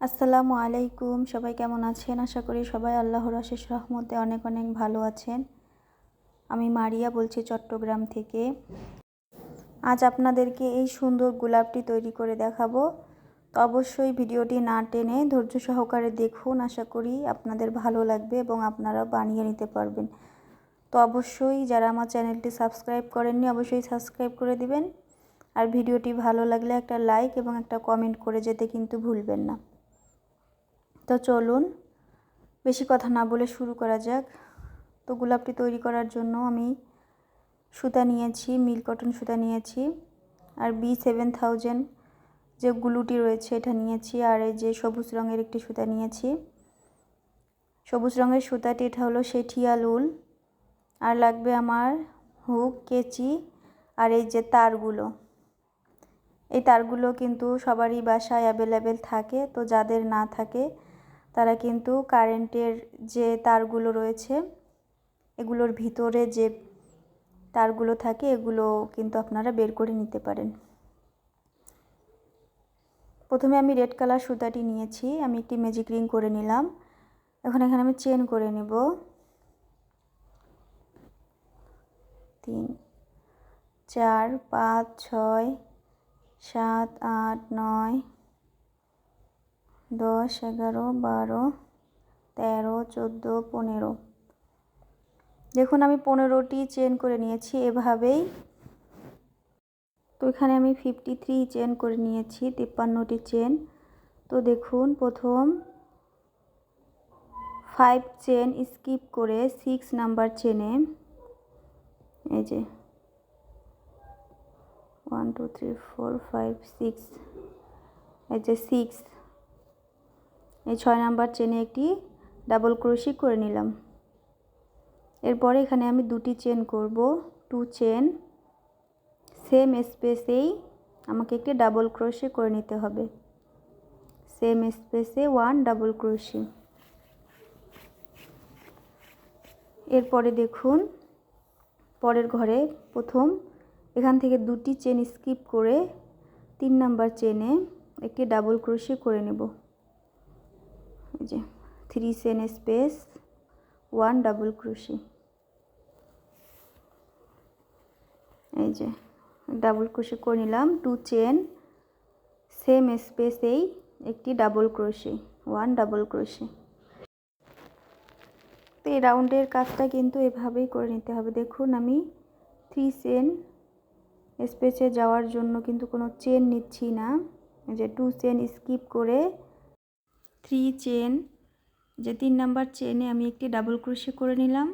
আসসালামু আলাইকুম। সবাই কেমন আছেন? আশা করি সবাই আল্লাহর আশেষ রহমতে অনেক অনেক ভালো আছেন। আমি মারিয়া বলছি চট্টগ্রাম থেকে। আজ আপনাদেরকে এই সুন্দর গোলাপটি তৈরি করে দেখাবো। তো অবশ্যই ভিডিওটি না টেনে ধৈর্য সহকারে দেখুন। আশা করি আপনাদের ভালো লাগবে এবং আপনারা বানিয়ে নিতে পারবেন। তো অবশ্যই যারা আমার চ্যানেলটি সাবস্ক্রাইব করেননি, অবশ্যই সাবস্ক্রাইব করে দিবেন। আর ভিডিওটি ভালো লাগলে একটা লাইক এবং একটা কমেন্ট করে যেতে কিন্তু ভুলবেন না। তো চলুন, বেশি কথা না বলে শুরু করা যাক। তো গোলাপটি তৈরি করার জন্য আমি সুতা নিয়েছি মিল কটন সুতা নিয়েছি আর বি সেভেন থাউজেন্ড যে গুলুটি রয়েছে এটা নিয়েছি আর এই যে সবুজ রঙের একটি সুতা নিয়েছি। সবুজ রঙের সুতাটি এটা হলো সেঠিয়াল উল আর লাগবে আমার হুক, কেচি আর এই যে তারগুলো। এই তারগুলো কিন্তু সবারই বাসায় অ্যাভেলেবেল থাকে, তো যাদের না থাকে তারা কিন্তু কারেন্টের যে তারগুলো রয়েছে, এগুলোর ভিতরে যে তারগুলো থাকে, এগুলো কিন্তু আপনারা বের করে নিতে পারেন। প্রথমে আমি রেড কালার সুতাটি নিয়েছি, আমি একটি ম্যাজিক রিং করে নিলাম। এখন এখানে আমি চেন করে নেব। তিন, চার, পাঁচ, ছয়, সাত, আট, নয় দশ, এগারো, বারো, তেরো, চোদ্দ, পনেরো। দেখুন, আমি পনেরোটি চেন করে নিয়েছি, এভাবেই। তো এখানে আমি ফিফটি থ্রি চেন করে নিয়েছি, তিপ্পান্নটি চেন। তো দেখুন, প্রথম ফাইভ চেন স্কিপ করে সিক্স নাম্বার চেনে। এই যে one two three four five six এই যে সিক্স এই ছয় নাম্বার চেনে একটি ডাবল ক্রোশি করে নিলাম। এরপরে এখানে আমি দুটি চেন করব টু চেন সেম স্পেসেই আমাকে একটি ডাবল ক্রোশি করে নিতে হবে। সেম স্পেসে ওয়ান ডাবল ক্রোশি এরপরে দেখুন, পরের ঘরে প্রথম এখান থেকে দুটি চেন স্কিপ করে তিন নাম্বার চেনে একটি ডাবল ক্রোশি করে নেব। এই যে three chain space one double crochet এই যে ডাবল ক্রোশি করে নিলাম টু চেন সেম স্পেসেই একটি double crochet one double crochet তো এই রাউন্ডের কাজটা কিন্তু এভাবেই করে নিতে হবে। দেখুন, আমি থ্রি চেন স্পেসে যাওয়ার জন্য কিন্তু কোনো চেন নিচ্ছি না। যে টু চেন স্কিপ করে থ্রি চেন, যে তিন নাম্বার চেনে আমি একটি ডাবল ক্রোশে করে নিলাম।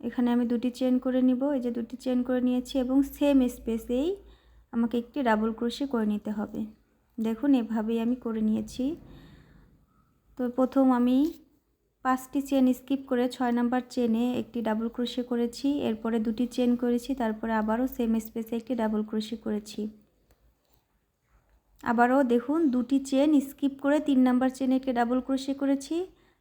এখানে আমি দুটি চেন করে নিব, এই যে দুটি চেন করে নিয়েছি এবং সেম স্পেসেই আমাকে একটি ডাবল ক্রোশে করে নিতে হবে। দেখুন, এভাবেই আমি করে নিয়েছি। তো প্রথম আমি পাঁচটি চেন স্কিপ করে ছয় নাম্বার চেনে একটি ডাবল ক্রোশে করেছি, এরপরে দুটি চেন করেছি, তারপরে আবারও সেম স্পেসে একটি ডাবল ক্রোশে করেছি। আবারও দেখুন, দুটি চেন স্কিপ করে তিন নাম্বার চেনে একটি ডাবল ক্রোশে করেছি।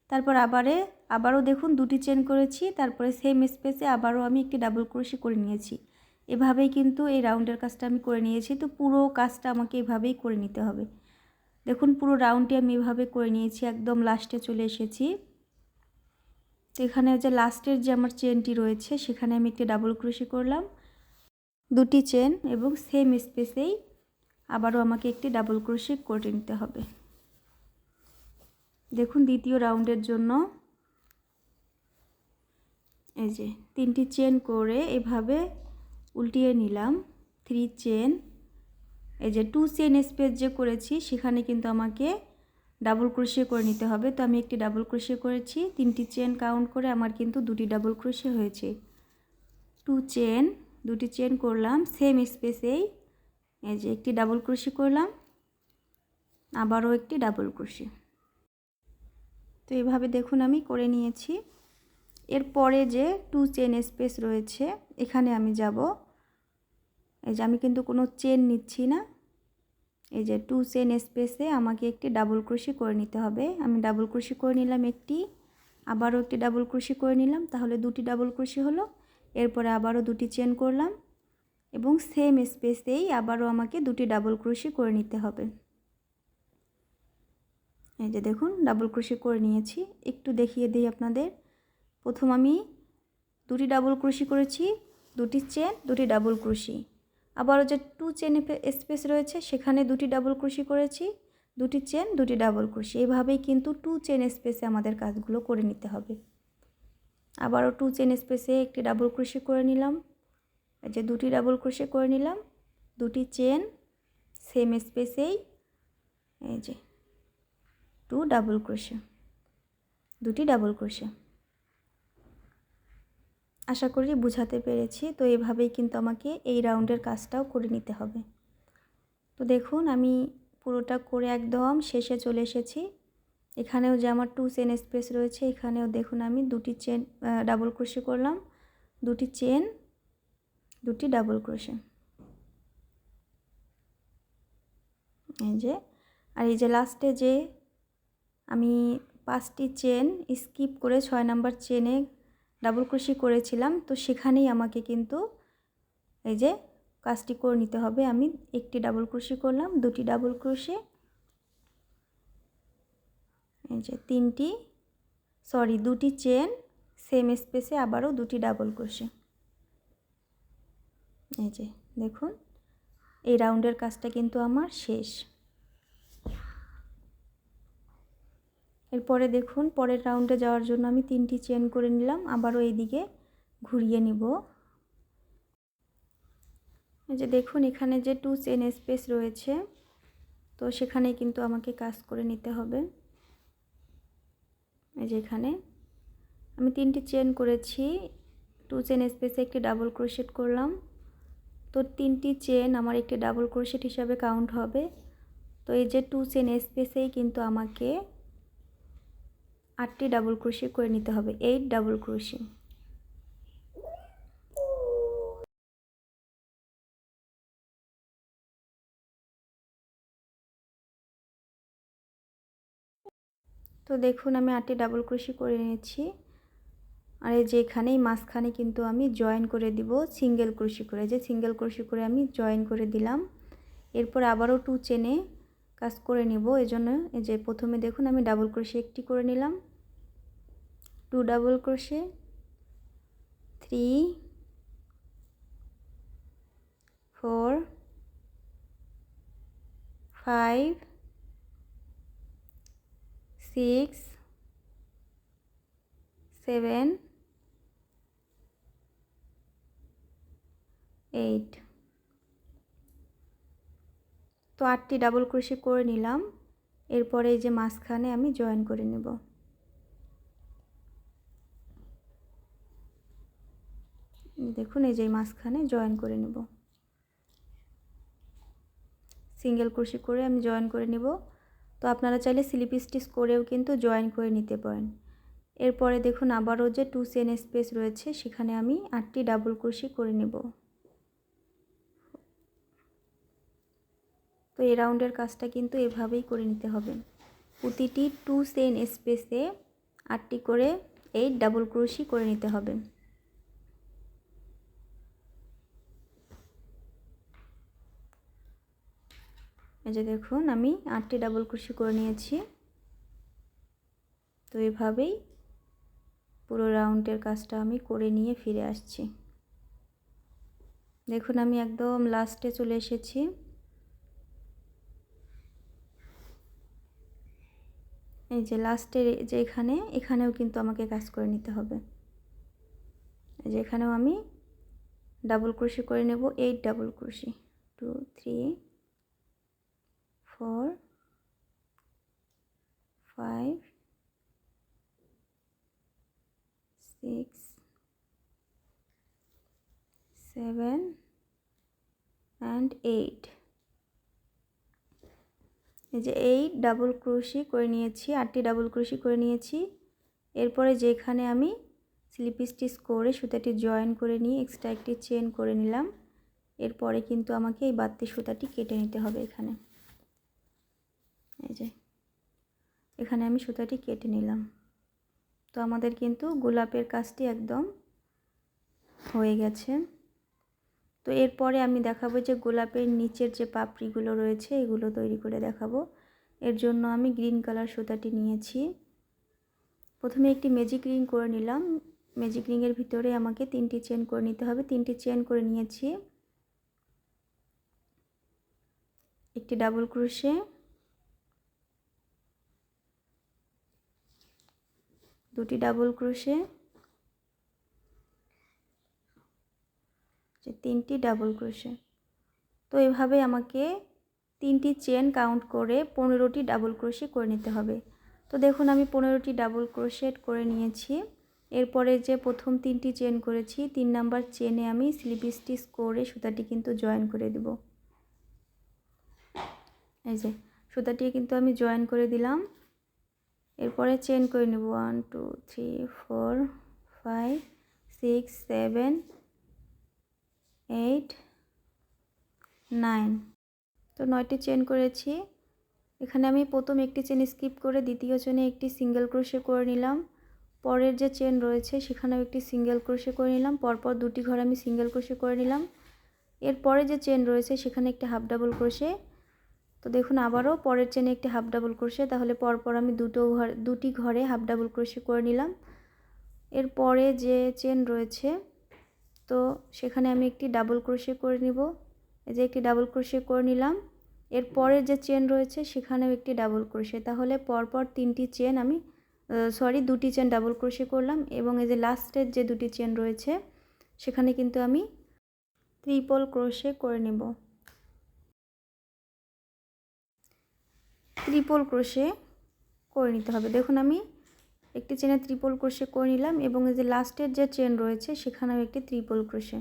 তারপর আবারে, আবারও দেখুন, দুটি চেন করেছি, তারপরে সেম স্পেসে আবারও আমি একটি ডাবল ক্রোশে করে নিয়েছি। এভাবেই কিন্তু এই রাউন্ডের কাজটা আমি করে নিয়েছি, তো পুরো কাজটা আমাকে এভাবেই করে নিতে হবে। দেখুন, পুরো রাউন্ডটি আমি এভাবে করে নিয়েছি, একদম লাস্টে চলে এসেছি। তো এখানে যে লাস্টের যে আমার চেনটি রয়েছে, সেখানে আমি একটি ডাবল ক্রোশি করলাম। দুটি চেন এবং সেম স্পেসেই আবারও আমাকে একটি ডাবল ক্রোশি করে নিতে হবে। দেখুন, দ্বিতীয় রাউন্ডের জন্য এই যে তিনটি চেন করে এভাবে উল্টিয়ে নিলাম। থ্রি চেন এই যে টু চেন স্পেস যে করেছি, সেখানে কিন্তু আমাকে ডাবল ক্রোশিয়ে করে নিতে হবে। তো আমি একটি ডাবল ক্রোশিয়ে করেছি, তিনটি চেন কাউন্ট করে আমার কিন্তু দুটি ডাবল ক্রোশিয়ে হয়েছে। টু চেন দুটি চেন করলাম সেম স্পেসেই এই যে একটি ডাবল ক্রোশি করলাম, আবারও একটি ডাবল ক্রোশি তো এভাবে দেখুন আমি করে নিয়েছি। এরপরে যে টু চেন স্পেস রয়েছে, এখানে আমি যাব। এই যে আমি কিন্তু কোনো চেন নিচ্ছি না। এই যে টু চেন স্পেসে আমাকে একটি ডাবল ক্রোশি করে নিতে হবে। আমি ডাবল ক্রোশি করে নিলাম একটি, আবারও একটি ডাবল ক্রোশি করে নিলাম। তাহলে দুটি ডাবল ক্রোশি হলো। এরপরে আবারও দুটি চেন করলাম। এবং সেম স্পেসেই আবারও আমাকে দুটি ডাবল ক্রোশি করে নিতে হবে। এই যে দেখুন ডাবল ক্রোশে করে নিয়েছি। একটু দেখিয়ে দিই আপনাদের। প্রথম আমি দুটি ডাবল ক্রোশি করেছি, দুটি চেন দুটি ডাবল ক্রোশি আবারও যে টু চেন স্পেস রয়েছে, সেখানে দুটি ডাবল ক্রোশি করেছি, দুটি চেন দুটি ডাবল ক্রোশি এইভাবেই কিন্তু টু চেন স্পেসে আমাদের কাজগুলো করে নিতে হবে। আবারও টু চেন স্পেসে একটি ডাবল ক্রোশি করে নিলাম। যে দুটি ডাবল ক্রোশে করে নিলাম, দুটি চেন, সেম স্পেসেই এই যে টু ডাবল ক্রোশে, দুটি ডাবল ক্রোশে। আশা করি বুঝাতে পেরেছি, তো এভাবেই কিন্তু আমাকে এই রাউন্ডের কাজটাও করে নিতে হবে। তো দেখুন, আমি পুরোটা করে একদম শেষে চলে এসেছি। এখানেও যে আমার টু চেন স্পেস রয়েছে, এখানেও দেখুন আমি দুটি চেন ডাবল ক্রোশে করলাম, দুটি চেন দুটি ডাবল ক্রোশে এই যে, আর এই যে লাস্টে যে আমি পাঁচটি চেন স্কিপ করে ছয় নাম্বার চেনে ডাবল ক্রোশি করেছিলাম, তো সেখানেই আমাকে কিন্তু এই যে কাজটি করে নিতে হবে। আমি একটি ডাবল ক্রোশি করলাম, দুটি ডাবল ক্রোশে এই যে তিনটি সরি দুটি চেন সেম স্পেসে আবারও দুটি ডাবল ক্রোশে এই যে, দেখুন, এই রাউন্ডের কাজটা কিন্তু আমার শেষ। এরপরে দেখুন, পরের রাউন্ডে যাওয়ার জন্য আমি তিনটি চেন করে নিলাম, আবারও এইদিকে ঘুরিয়ে নিব। এই যে দেখুন, এখানে যে টু চেন স্পেস রয়েছে, তো সেখানে কিন্তু আমাকে কাজ করে নিতে হবে। এই যে এখানে আমি তিনটি চেন করেছি টু চেন স্পেসে একটি ডাবল ক্রোশেট করলাম। তো তিনটি চেন আমার একটি ডাবল ক্রোশেট হিসাবে কাউন্ট হবে। তো এই যে টু চেন স্পেসেই কিন্তু আমাকে আটটি ডাবল ক্রোশি করে নিতে হবে এইট ডাবল ক্রোশি তো দেখুন আমি আটটি ডাবল ক্রোশি করে নিয়েছি আর এই যে এখানেই মাঝখানে কিন্তু আমি জয়েন করে দিব সিঙ্গেল ক্রোশি করে। যে সিঙ্গেল ক্রোশি করে আমি জয়েন করে দিলাম। এরপর আবারও টু চেনে কাজ করে নিব। এজন্য এই যে প্রথমে দেখুন আমি ডাবল ক্রোশি একটি করে নিলাম। Two double crochet three four five six seven eight তো আটটি ডাবল ক্রোশে করে নিলাম। এরপরে এই যে মাঝখানে আমি জয়েন করে নেব। দেখুন, এই যে মাঝখানে জয়েন করে নেব। সিঙ্গেল ক্রোশি করে আমি জয়েন করে নেব। তো আপনারা চাইলে স্লিপ স্টিচ করেও কিন্তু জয়েন করে নিতে পারেন। এরপরে দেখুন, আবারও যে টু সেন স্পেস রয়েছে, সেখানে আমি আটটি ডাবল ক্রোশি করে নেব। এই রাউন্ডের কাজটা কিন্তু এভাবেই করে নিতে হবে। প্রতিটি টু সেন স্পেসে আটটি করে এইট ডাবল ক্রোশি করে নিতে হবে। এই যে দেখুন, আমি আটটি ডাবল ক্রোশি করে নিয়েছি। তো এভাবেই পুরো রাউন্ডের কাজটা আমি করে নিয়ে ফিরে আসছি। দেখুন, আমি একদম লাস্টে চলে এসেছি। এই যে লাস্টের যে এখানে, এখানেও কিন্তু আমাকে কাজ করে নিতে হবে। এই যে এখানেও আমি ডাবল ক্রোশি করে নেব eight double crochet two three four five six seven and eight এই যে এইট ডাবল ক্রোশি করে নিয়েছি, আটটি ডাবল ক্রোশি করে নিয়েছি। এরপরে যেখানে আমি স্লিপ স্টিচ করে সুতাটি জয়েন করে নিয়ে এক্সট্রা একটি চেন করে নিলাম। এরপরে কিন্তু আমাকে এই বাড়তি সুতাটি কেটে নিতে হবে এখানে। এই যে, এখানে আমি সুতাটি কেটে নিলাম। তো আমাদের কিন্তু গোলাপের কাজটি একদম হয়ে গেছে। তো এরপরে আমি দেখাবো যে গোলাপের নিচের যে পাপড়িগুলো রয়েছে, এগুলো তৈরি করে দেখাবো। এর জন্য আমি গ্রিন কালার সুতাটি নিয়েছি। প্রথমে একটি ম্যাজিক রিং করে নিলাম। ম্যাজিক রিংয়ের ভিতরে আমাকে তিনটি চেন করে নিতে হবে। তিনটি চেন করে নিয়েছি। একটি ডাবল ক্রুশে। দুটি ডাবল ক্রোশে। যে তিনটি ডাবল ক্রোশে তো এভাবে আমাকে তিনটি চেন কাউন্ট করে পনেরোটি ডাবল ক্রোশে করে নিতে হবে। তো দেখুন, আমি পনেরোটি ডাবল ক্রোশেট করে নিয়েছি। এরপরে যে প্রথম তিনটি চেন করেছি, তিন নাম্বার চেনে আমি স্লিপ স্টিচ করে সুতাটি কিন্তু জয়েন করে দেব। এই যে, সুতাটি কিন্তু আমি জয়েন করে দিলাম। এরপরে চেন করে নেব। One two three four five six seven eight, nine. তো নয়টি চেন করেছি। এখানে আমি প্রথম একটি চেন স্কিপ করে দ্বিতীয় চেনে একটি সিঙ্গেল ক্রোশে করে নিলাম। পরের যে চেন রয়েছে সেখানেও একটি সিঙ্গেল ক্রোশে করে নিলাম। পরপর দুটি ঘর আমি সিঙ্গেল ক্রোশে করে নিলাম। এরপরে যে চেন রয়েছে সেখানে একটি হাফ ডাবল ক্রোশে। তো দেখুন আবারও পরের চেনে একটি হাফ ডাবল ক্রোশে, তাহলে পরপর আমি দুটো ঘর, দুটি ঘরে হাফ ডাবল ক্রোশে করে নিলাম। এরপরে যে চেন রয়েছে তো সেখানে আমি একটি ডাবল ক্রোশে করে নিব। এই যে একটি ডাবল ক্রোশে করে নিলাম। এর পরের যে চেন রয়েছে, সেখানেও একটি ডাবল ক্রোশে তাহলে পরপর তিনটি চেন আমি সরি দুটি চেন ডাবল ক্রোশে করলাম এবং এই যে লাস্টের যে দুটি চেন রয়েছে, সেখানে কিন্তু আমি ত্রিপল ক্রোশে করে নেব। ত্রিপল ক্রোশে করে নিতে হবে। দেখুন আমি একটি চেনে ত্রিপল ক্রোশে করে নিলাম এবং এই যে লাস্টের যে চেন রয়েছে, সেখানেও একটি ত্রিপল ক্রোশে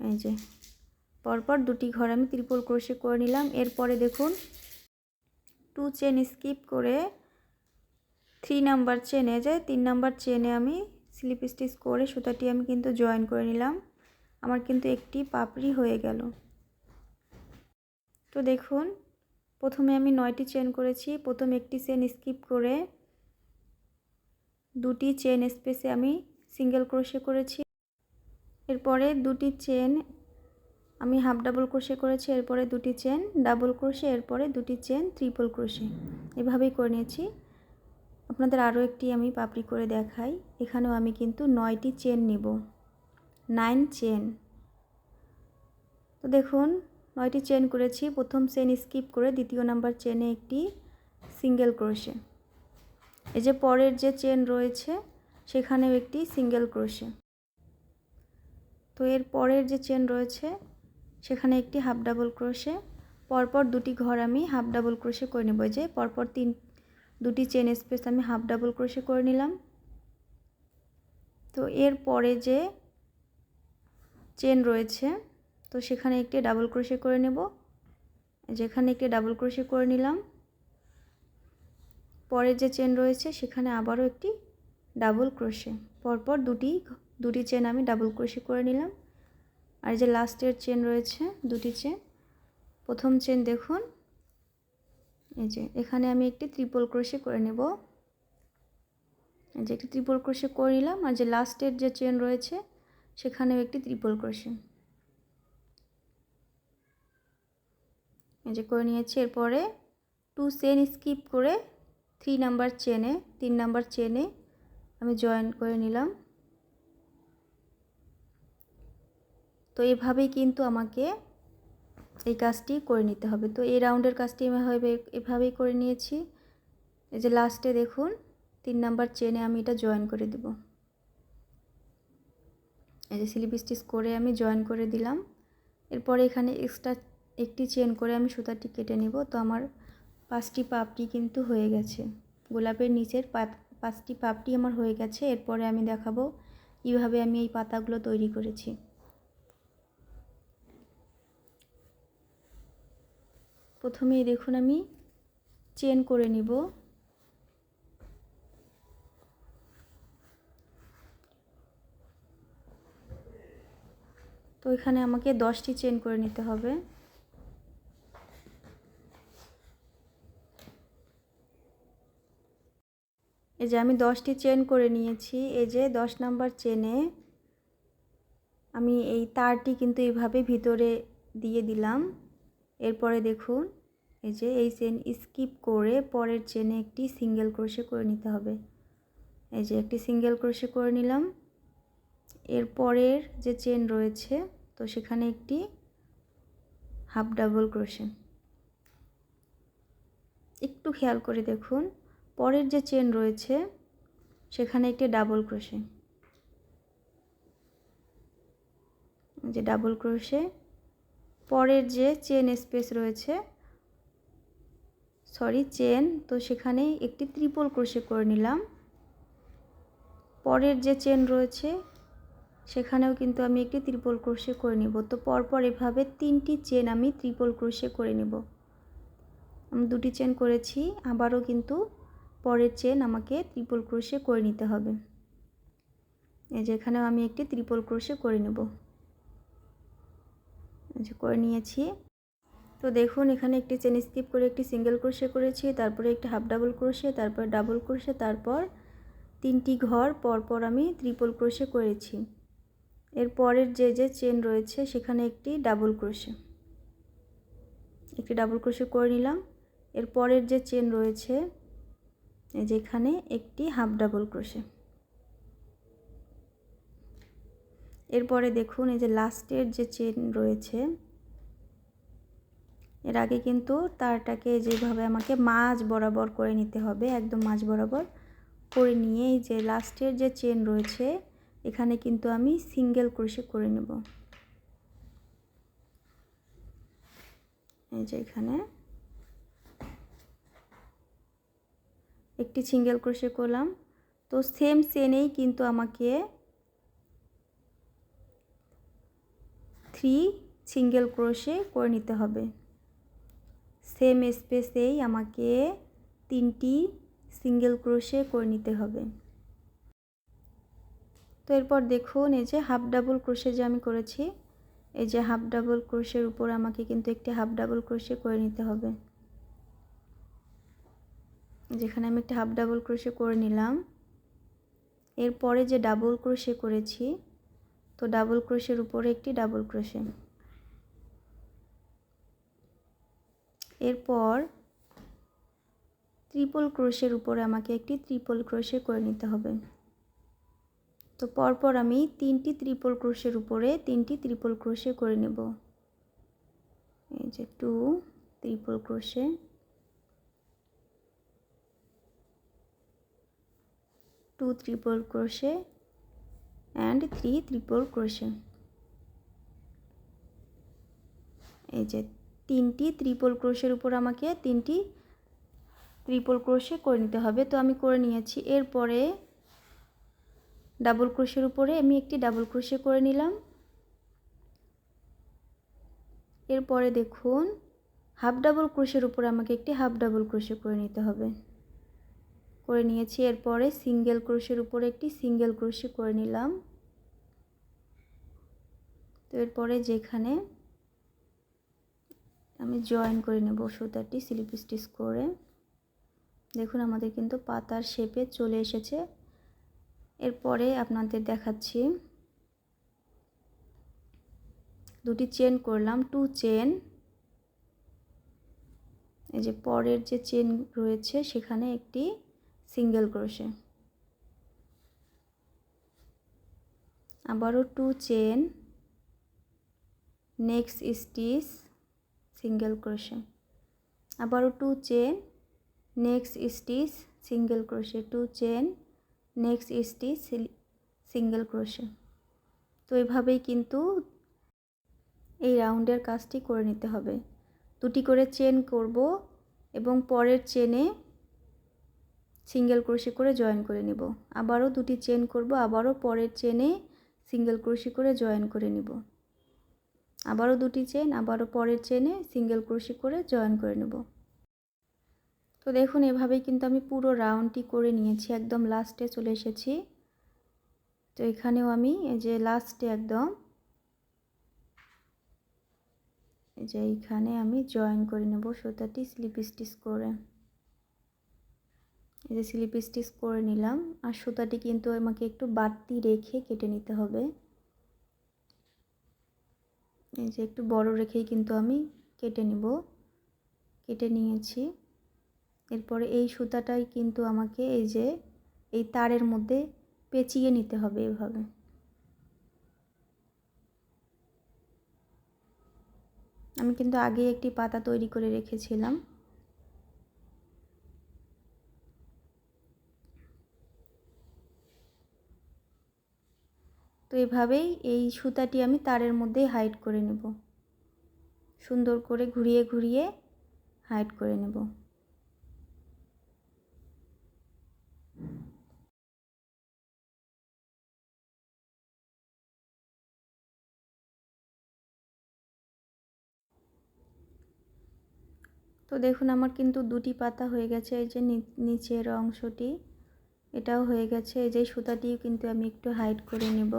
এই যে, পরপর দুটি ঘর আমি ত্রিপল ক্রোশে করে নিলাম। এরপরে দেখুন টু চেন স্কিপ করে থ্রি নাম্বার চেনে যে, তিন নাম্বার চেনে আমি স্লিপ স্টিচ করে সুতাটি আমি কিন্তু জয়েন করে নিলাম। আমার কিন্তু একটি পাপড়ি হয়ে গেল। তো দেখুন, প্রথমে আমি নয়টি চেন করেছি। প্রথম একটি চেন স্কিপ করে দুটি চেন স্পেসে আমি সিঙ্গেল ক্রোশে করেছি। এরপরে দুটি চেন আমি হাফ ডাবল ক্রোশে করেছি, এরপরে দুটি চেন ডাবল ক্রোশে, এরপরে দুটি চেন ট্রিপল ক্রোশে। এভাবেই করে নিয়েছি। আপনাদের আরও একটি আমি পাপড়ি করে দেখাই। এখানেও আমি কিন্তু নয়টি চেন নেব। Nine chain. তো দেখুন, নয়টি চেন করেছি। প্রথম চেন স্কিপ করে দ্বিতীয় নাম্বার চেনে একটি সিঙ্গেল ক্রোশে। এই যে পরের যে চেন রয়েছে, সেখানেও একটি সিঙ্গেল ক্রোশে তো এর পরের যে চেন রয়েছে, সেখানে একটি হাফ ডাবল ক্রোশে পরপর দুটি ঘর আমি হাফ ডাবল ক্রোশে করে নেব। যে পরপর তিন, দুটি চেন স্পেস আমি হাফ ডাবল ক্রোশে করে নিলাম। তো এর পরে যে চেন রয়েছে, তো সেখানে একটি ডাবল ক্রোশে করে নেব। যেখানে একটি ডাবল ক্রোশে করে নিলাম। পরের যে চেন রয়েছে, সেখানে আবারও একটি ডাবল ক্রোশে পরপর দুটি দুটি চেন আমি ডাবল ক্রোশে করে নিলাম। আর যে লাস্টের চেন রয়েছে, দুটি চেন প্রথম চেন দেখুন। এই যে, এখানে আমি একটি ত্রিপল ক্রোশে করে নেব। যে একটি ত্রিপল ক্রোশে করে নিলাম। আর যে লাস্টের যে চেন রয়েছে, সেখানেও একটি ত্রিপল ক্রোশে এই যে করে নিয়েছি। এরপরে টু চেন স্কিপ করে থ্রি নাম্বার চেনে তিন নাম্বার চেনে আমি জয়েন করে নিলাম। তো এভাবেই কিন্তু আমাকে এই কাজটি করে নিতে হবে। তো এই রাউন্ডের কাজটি এভাবে, এভাবেই করে নিয়েছি। এই যে লাস্টে দেখুন, তিন নাম্বার চেনে আমি এটা জয়েন করে দেব। এই যে স্লিপ স্টিচ করে আমি জয়েন করে দিলাম। এরপরে এখানে এক্সট্রা একটি চেন করে আমি সুতাটি কেটে নেব। তো আমার পাঁচটি পাপড়ি কিন্তু হয়ে গেছে। গোলাপের নিচের পাঁচটি পাপড়ি আমার হয়ে গেছে। এরপরে আমি দেখাবো কীভাবে আমি এই পাতাগুলো তৈরি করেছি। প্রথমেই দেখুন আমি চেন করে নিব। তো এখানে আমাকে দশটি চেন করে নিতে হবে। এই যে আমি দশটি চেন করে নিয়েছি, এই যে দশ নাম্বার চেনে আমি এই তারটি কিন্তু এইভাবে ভিতরে দিয়ে দিলাম। এরপরে দেখুন, এই যে এই চেন স্কিপ করে পরের চেনে একটি সিঙ্গেল ক্রোশে করে নিতে হবে। এই যে একটি সিঙ্গেল ক্রোশে করে নিলাম। এর পরের যে চেন রয়েছে, তো সেখানে একটি হাফ ডাবল ক্রোশে। একটু খেয়াল করে দেখুন পরের যে চেন রয়েছে, সেখানে একটি ডাবল ক্রোশে যে ডাবল ক্রোশে পরের যে চেন স্পেস রয়েছে সরি চেন তো সেখানে একটি ত্রিপল ক্রোশে করে নিলাম। পরের যে চেন রয়েছে, সেখানেও কিন্তু আমি একটি ত্রিপল ক্রোশে করে নিব। তো পরপর এভাবে তিনটি চেন আমি ত্রিপল ক্রোশে করে নেব। আমি দুটি চেন করেছি, আবারও কিন্তু পরের চেন আমাকে ত্রিপল ক্রোশে করে নিতে হবে। এই যে এখানেও আমি একটি ত্রিপল ক্রোশে করে নেব। যে করে নিয়েছি। তো দেখুন, এখানে একটি চেন স্কিপ করে একটি সিঙ্গেল ক্রোশে করেছি, তারপরে একটি হাফ ডাবল ক্রোশে তারপর ডাবল ক্রোশে তারপর তিনটি ঘর পরপর আমি ত্রিপল ক্রোশে করেছি। এর পরের যে যে চেন রয়েছে, সেখানে একটি ডাবল ক্রোশে একটি ডাবল ক্রোশে করে নিলাম। এর পরের যে চেন রয়েছে যেখানে একটি হাফ ডাবল ক্রোশে। এরপরে দেখুন এই যে লাস্টের যে চেন রয়েছে, এর আগে কিন্তু তারটাকে যেভাবে আমাকে মাছ বরাবর করে নিতে হবে, একদম মাছ বরাবর করে নিয়ে এই যে লাস্টের যে চেন রয়েছে, এখানে কিন্তু আমি সিঙ্গেল ক্রোশে করে নেব। এই যে এখানে একটি সিঙ্গেল ক্রোশে করলাম। তো সেম চেনেই কিন্তু আমাকে থ্রি সিঙ্গেল ক্রোশে করে নিতে হবে। সেম স্পেসেই আমাকে তিনটি সিঙ্গেল ক্রোশে করে নিতে হবে। তো এরপর দেখুন, এই যে হাফ ডাবল ক্রোশে যে আমি করেছি, এই যে হাফ ডাবল ক্রোশের উপর আমাকে কিন্তু একটি হাফ ডাবল ক্রোশে করে নিতে হবে। যেখানে আমি একটা হাফ ডাবল ক্রোশে করে নিলাম। এরপরে যে ডাবল ক্রোশে করেছি, তো ডাবল ক্রোশের উপরে একটি ডাবল ক্রোশে। এরপর ত্রিপল ক্রোশের উপরে আমাকে একটি ত্রিপল ক্রোশে করে নিতে হবে। তো পরপর আমি তিনটি ত্রিপল ক্রোশের উপরে তিনটি ত্রিপল ক্রোশে করে নেব। এই যে two triple crochet. Two triple crochet and three triple crochet এই যে তিনটি ত্রিপল ক্রোশের উপর আমাকে তিনটি ত্রিপল ক্রোশে করে নিতে হবে। তো আমি করে নিয়েছি। এরপরে ডাবল ক্রোশের উপরে আমি একটি ডাবল ক্রোশে করে নিলাম। এরপরে দেখুন হাফ ডাবল ক্রোশের উপরে আমাকে একটি হাফ ডাবল ক্রোশে করে নিতে হবে। করে নিয়েছি। এরপরে সিঙ্গেল ক্রোশের উপরে একটি সিঙ্গেল ক্রোশে করে নিলাম। তো এরপরে যেখানে আমি জয়েন করে নেব সুতাটি স্লিপ স্টিচ করে। দেখুন আমাদের কিন্তু পাতার শেপে চলে এসেছে। এরপরে আপনাদের দেখাচ্ছি। দুটি চেন করলাম, টু চেন। এই যে পরের যে চেন রয়েছে, সেখানে একটি সিঙ্গেল ক্রোশে। আবারও two chain next stitch single crochet আবারও two chain next stitch single crochet two chain next stitch single crochet তো এভাবেই কিন্তু এই রাউন্ডের কাজটি করে নিতে হবে। দুটি করে চেন করব এবং পরের চেনে সিঙ্গেল ক্রোশি করে জয়েন করে নেব। আবারও দুটি চেন করব, আবারও পরের চেনে সিঙ্গেল ক্রোশি করে জয়েন করে নেব। আবারও দুটি চেন, আবারও পরের চেনে সিঙ্গেল ক্রোশি করে জয়েন করে নেব। তো দেখুন, এভাবেই কিন্তু আমি পুরো রাউন্ডটি করে নিয়েছি, একদম লাস্টে চলে এসেছি। তো এখানেও আমি, এই যে লাস্টে একদম, এই যে এইখানে আমি জয়েন করে নেব সুতাটি স্লিপ স্টিচ করে। এই যে স্লিপ স্টিচ করে নিলাম, আর সুতাটি কিন্তু আমাকে একটু বাড়তি রেখে কেটে নিতে হবে। এই যে একটু বড় রেখেই কিন্তু আমি কেটে নেব, কেটে নিয়েছি। এরপরে এই সুতাটাই কিন্তু আমাকে এই যে এই তারের মধ্যে পেঁচিয়ে নিতে হবে এভাবে। আমি কিন্তু আগে একটি পাতা তৈরি করে রেখেছিলাম। তো এভাবেই এই সুতাটি আমি তারের মধ্যে হাইড করে নেব। সুন্দর করে ঘুরিয়ে ঘুরিয়ে হাইড করে নেব। তো দেখুন, আমার কিন্তু দুটি পাতা হয়ে গেছে, এই যে নিচের অংশটি, এটাও হয়ে গেছে, এই যে সুতাটিও কিন্তু আমি একটু হাইড করে নেব।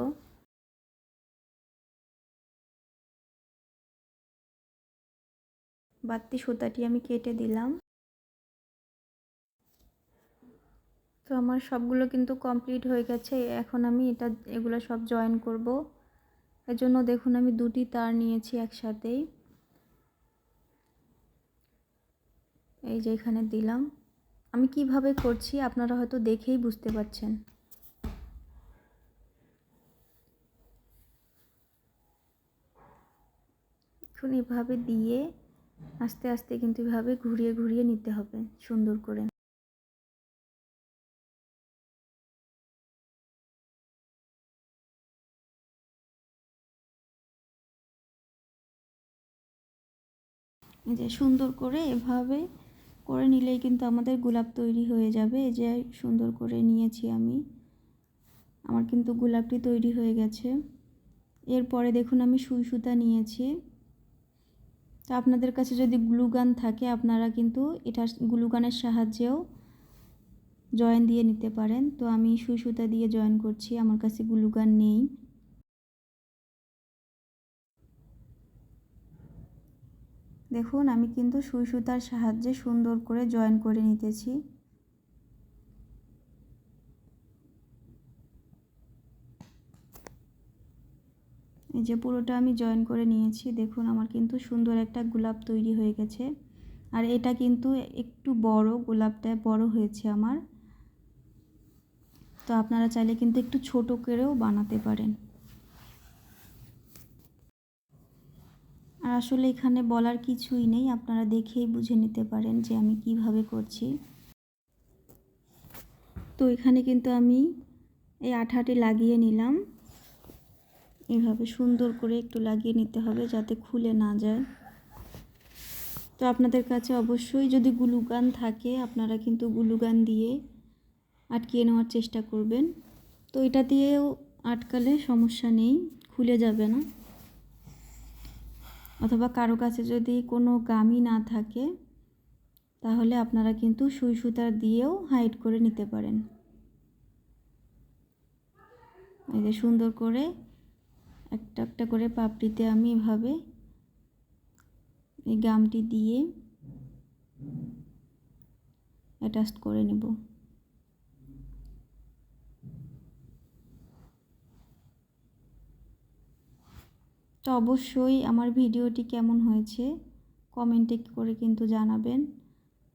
বাড়তি সুতাটি আমি কেটে দিলাম। তো আমার সবগুলো কিন্তু কমপ্লিট হয়ে গেছে। এখন আমি এটা, এগুলো সব জয়েন করব। এর জন্য দেখুন, আমি দুটি তার নিয়েছি একসাথেই। এই যে এখানে দিলাম। আমি কীভাবে করছি আপনারা হয়তো দেখেই বুঝতে পারছেন। এখন এভাবে দিয়ে আস্তে আস্তে কিন্তু এভাবে ঘুরিয়ে ঘুরিয়ে নিতে হবে, সুন্দর করে। এই যে সুন্দর করে এভাবে করে নিলেই কিন্তু আমাদের গোলাপ তৈরি হয়ে যাবে। এই যে সুন্দর করে নিয়েছি আমি। আমার কিন্তু গোলাপটি তৈরি হয়ে গেছে। এরপরে দেখুন আমি সুই সুতা নিয়েছি। তো আপনাদের কাছে যদি গ্লুগান থাকে, আপনারা কিন্তু এটা গ্লুগানের সাহায্যেও জয়েন দিয়ে নিতে পারেন। তো আমি সুই সুতা দিয়ে জয়েন করছি, আমার কাছে গ্লুগান নেই। দেখুন, আমি কিন্তু সুই সুতার সাহায্যে সুন্দর করে জয়েন করে নিতেছি। এই যে পুরোটা আমি জয়েন করে নিয়েছি, দেখুন আমার কিন্তু সুন্দর একটা গোলাপ তৈরি হয়ে গেছে। আর এটা কিন্তু একটু বড়, গোলাপটা বড় হয়েছে আমার। তো আপনারা চাইলে কিন্তু একটু ছোট করেও বানাতে পারেন। আর আসলে এখানে বলার কিছুই নেই, আপনারা দেখেই বুঝে নিতে পারেন যে আমি কীভাবে করছি। তো এখানে কিন্তু আমি এই আঠাটি লাগিয়ে নিলাম। এভাবে সুন্দর করে একটু লাগিয়ে নিতে হবে যাতে খুলে না যায়। তো আপনাদের কাছে অবশ্যই যদি গুলুগান থাকে, আপনারা কিন্তু গুলুগান দিয়ে আটকিয়ে নেওয়ার চেষ্টা করবেন। তো এটা দিয়েও আটকালে সমস্যা নেই, খুলে যাবে না। অথবা কারও কাছে যদি কোনো গামি না থাকে, তাহলে আপনারা কিন্তু সুই সুতার দিয়েও হাইট করে নিতে পারেন। এই যে সুন্দর করে একটা একটা করে পাপড়িতে আমি এভাবে এই গামটি দিয়ে অ্যাটাচ করে নেব। তো অবশ্যই আমার ভিডিওটি কেমন হয়েছে কমেন্টে করে কিন্তু জানাবেন।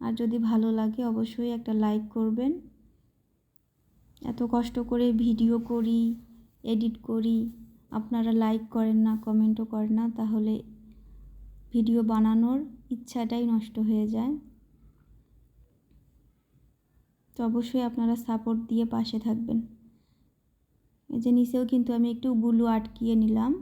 আর যদি ভালো লাগে অবশ্যই একটা লাইক করবেন। এত কষ্ট করে ভিডিও করি এডিট করি আপনারা লাইক করেন না কমেন্টও করেন না, তাহলে ভিডিও বানানোর ইচ্ছাটাই নষ্ট হয়ে যায়। তো অবশ্যই আপনারা সাপোর্ট দিয়ে পাশে থাকবেন। এই যে নিচেও কিন্তু আমি একটু গুলু আটকিয়ে নিলাম।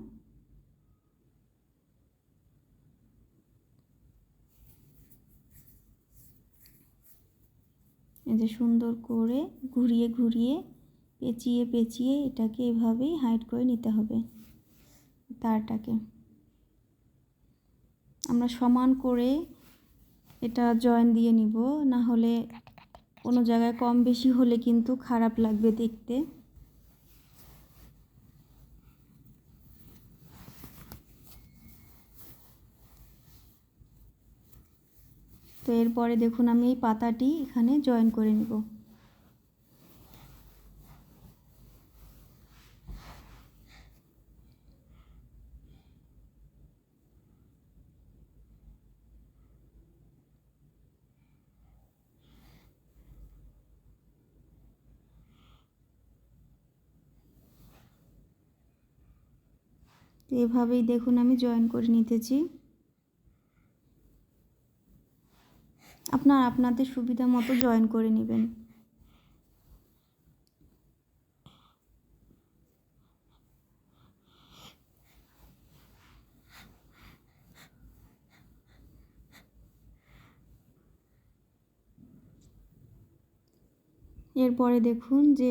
এই যে সুন্দর করে ঘুরিয়ে ঘুরিয়ে পেঁচিয়ে পেঁচিয়ে এটাকে এভাবেই হাইট করে নিতে হবে, তারটাকে। আমরা সমান করে এটা জয়েন দিয়ে নিব না হলে কোনো জায়গায় কম বেশি হলে কিন্তু খারাপ লাগবে দেখতে। তো এরপরে দেখুন আমি এই পাতাটি এখানে জয়েন করে নেব। তো এভাবেই দেখুন, আমি জয়েন করে নিতেছি। আপনার আপনাদের সুবিধা মতো জয়েন করে নেবেন। এরপরে দেখুন যে,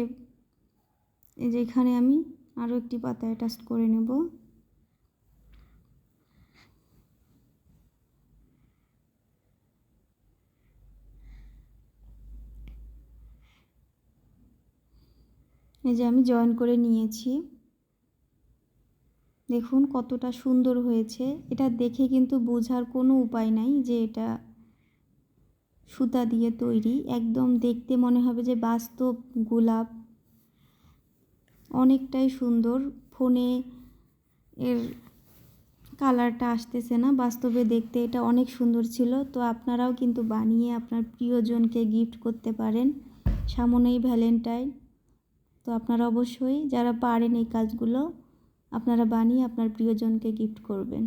এই যে আমি আরও একটি পাতা অ্যাটাচ করে নেব। এই যে আমি জয়েন করে নিয়েছি। দেখুন কতটা সুন্দর হয়েছে। এটা দেখে কিন্তু বোঝার কোনো উপায় নাই যে এটা সুতা দিয়ে তৈরি। একদম দেখতে মনে হবে যে বাস্তব গোলাপ। অনেকটাই সুন্দর। ফোনে এর কালারটা আসতেছে না। বাস্তবে দেখতে এটা অনেক সুন্দর ছিল। তো আপনারাও কিন্তু বানিয়ে আপনার প্রিয়জনকে গিফট করতে পারেন। সামনেই ভ্যালেন্টাইন তো আপনারা অবশ্যই যারা পারেন এই কাজগুলো আপনারা বানিয়ে আপনার প্রিয়জনকে গিফট করবেন।